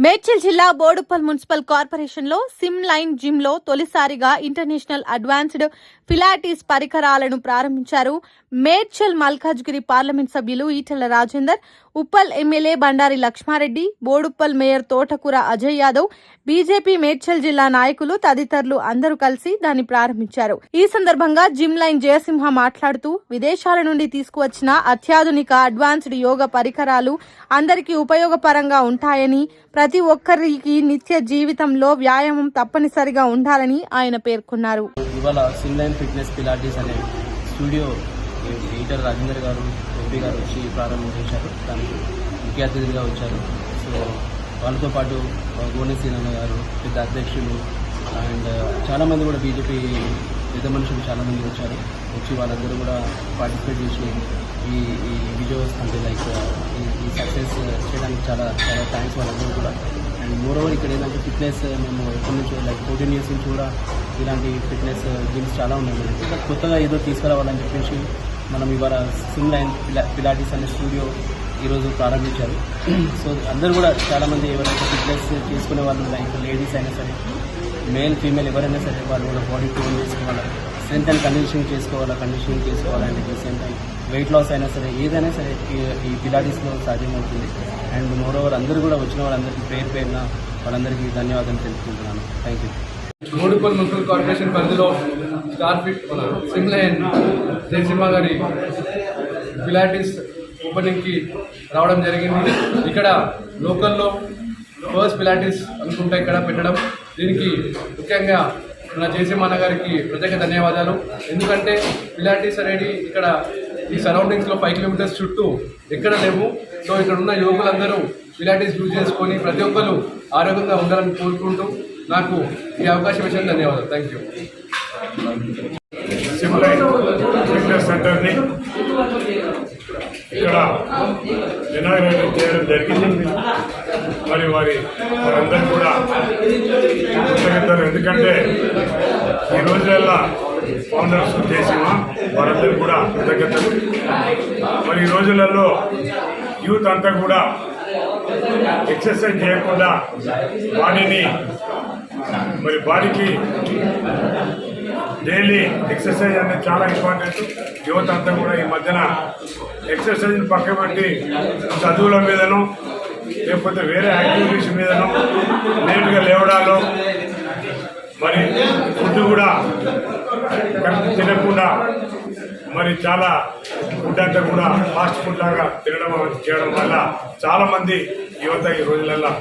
మేడ్చల్ జిల్లా బోడుప్పల్ మున్సిపల్ కార్పొరేషన్లో slim line జిమ్లో తొలిసారిగా ఇంటర్నేషనల్ అడ్వాన్స్డ్ ఫిలాటిస్ పరికరాలను ప్రారంభించారు మేడ్చల్ మల్కాజ్గిరి పార్లమెంట్ సభ్యులు Etela Rajender Uppal MLA Bandari Lakshma Reddy Boduppal mayor Thotakura Ajay Yadav BJP Medchal జిల్లా నాయకులు తదితరులు అందరూ కలిసి దాన్ని ప్రారంభించారు. ఈ సందర్భంగా జిమ్ లైన్ జయసింహ మాట్లాడుతూ విదేశాల నుండి తీసుకువచ్చిన అత్యాధునిక అడ్వాన్స్డ్ యోగ పరికరాలు అందరికీ ఉపయోగపరంగా ఉంటాయని ప్రతి ఒక్కరికి నిత్య జీవితంలో వ్యాయామం తప్పనిసరిగా ఉండాలని ఆయన పేర్కొన్నారు. ఇవాళ సిమ్లైన్ ఫిట్నెస్ పిలాటిస్ అనే స్టూడియో ఈటర్ రాజేందర్ గారు ఎంపీ గారు వచ్చి చేశారు. దానికి ముఖ్య అతిథిగా వచ్చారు. సో వాళ్ళతో పాటు గోనెసీనన్న గారు పెద్ద అధ్యక్షులు అండ్ చాలామంది కూడా బీజేపీ పెద్ద మనుషులు చాలామంది వచ్చారు. వచ్చి వాళ్ళందరూ కూడా పార్టిసిపేట్ చేసి ఈ ఈ విజువల్స్ అంటే లైక్ ఈ సక్సెస్ చేయడానికి చాలా చాలా థ్యాంక్స్ వాళ్ళందరూ కూడా. అండ్ మోరోవర్ ఇక్కడ ఏంటంటే ఫిట్నెస్ మేము ఎప్పటి నుంచో లైక్ ఫోర్టీన్ ఇయర్స్ నుంచి కూడా ఇలాంటి ఫిట్నెస్ జిమ్స్ చాలా ఉన్నాయి మనకి. కొత్తగా ఏదో తీసుకురావాలని చెప్పేసి మనం ఇవాళ సిమ్ లైన్ పిలాటిస్ అనే స్టూడియో ఈరోజు ప్రారంభించారు. సో అందరూ కూడా చాలామంది ఎవరైతే ఫిట్నెస్ చేసుకునే వాళ్ళు లైక్ లేడీస్ అయినా సరే మేల్ ఫీమేల్ ఎవరైనా సరే వాళ్ళు కూడా బాడీ ట్యూన్ చేసుకోవాలి. స్ట్రెంత్ అండ్ కండిషనింగ్ చేసుకోవాలా కండిషనింగ్ చేసుకోవాలంటే the same time weight loss అయినా సరే ఏదైనా సరే ఈ- పిలాటిస్లో సాధ్యమవుతుంది. అండ్ మోర్ ఓవర్ అందరూ కూడా వచ్చిన వాళ్ళందరికీ పేరు పేరున వాళ్ళందరికీ ధన్యవాదాలు తెలుపుకుంటున్నాను. థ్యాంక్ యూ మూడుపల్ మున్సిపల్ కార్పొరేషన్ పరిధిలో స్టార్ ఫిట్ మన సిమ్లైన్ జయసింహ గారి పిలాటిస్ ఓపెనింగ్కి రావడం జరిగింది. ఇక్కడ లోకల్లో ఫస్ట్ పిలాటిస్ అనుకుంటా ఇక్కడ పెట్టడం. దీనికి ముఖ్యంగా మన జయసింహ గారికి ప్రత్యేక ధన్యవాదాలు. ఎందుకంటే పిలాటిస్ అనేది ఇక్కడ ఈ సరౌండింగ్స్లో ఫైవ్ కిలోమీటర్స్ చుట్టూ ఎక్కడ లేవు. సో ఇక్కడ ఉన్న యువకులందరూ పిలాటిస్ యూజ్ చేసుకొని ప్రతి ఒక్కరు ఆరోగ్యంగా ఉండాలని కోరుకుంటూ నాకు ఈ అవకాశం ఇచ్చిన ధన్యవాదాలు. థ్యాంక్ యూ ఫిట్నెస్ సెంటర్ని ఇక్కడ ఇనాగ్రేట్ చేయడం జరిగింది. మరి వారి వారందరూ కూడా కృతజ్ఞతలు ఎందుకంటే ఈ రోజులలో ఫౌండర్స్ చేసిన వారందరూ కూడా కృతజ్ఞతలు. మరి ఈ రోజులలో యూత్ అంతా కూడా ఎక్సర్సైజ్ చేయకుండా బాడీని మరి బాడీకి డైలీ ఎక్సర్సైజ్ అనేది చాలా ఇంపార్టెంట్. యువత అంతా కూడా ఈ మధ్యన ఎక్సర్సైజ్ పక్క పెట్టి చదువుల మీదను లేకపోతే వేరే యాక్టివిటీస్ మీదనో లేటుగా లేవడాలో మరి ఫుడ్ కూడా కరెక్ట్ తినకుండా మరి చాలా ఫుడ్ అంతా కూడా ఫాస్ట్ ఫుడ్ లాగా తినడం చేయడం వల్ల చాలామంది యువత ఈ రోజులలో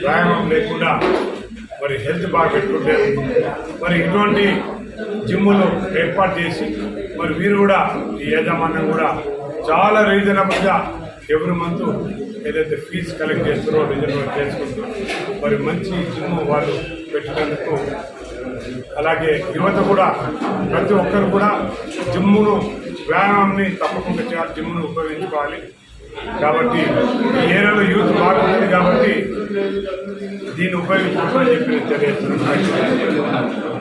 వ్యాయామం లేకుండా మరి హెల్త్ బాగా పెట్టుకుంటారు మరి ఇటువంటి జిమ్ములు ఏర్పాటు చేసి మరి మీరు కూడా ఈ యాజమాన్యం కూడా చాలా రీజనబుల్గా ఎవ్రీ మంత్ ఏదైతే ఫీజు కలెక్ట్ చేస్తారో రిజర్వ్ చేసుకుంటూ మరి మంచి జిమ్ వాళ్ళు పెట్టినందుకు అలాగే యువత కూడా ప్రతి ఒక్కరు కూడా జిమ్మును వ్యాయామాన్ని తప్పకుండా చేయాలి జిమ్ను ఉపయోగించుకోవాలి. కాబట్టి ఈ ఏరియాలో యూత్ బాగుంటుంది కాబట్టి దీన్ని ఉపయోగించుకోవాలని చెప్పి నేను తెలియజేస్తున్నాను.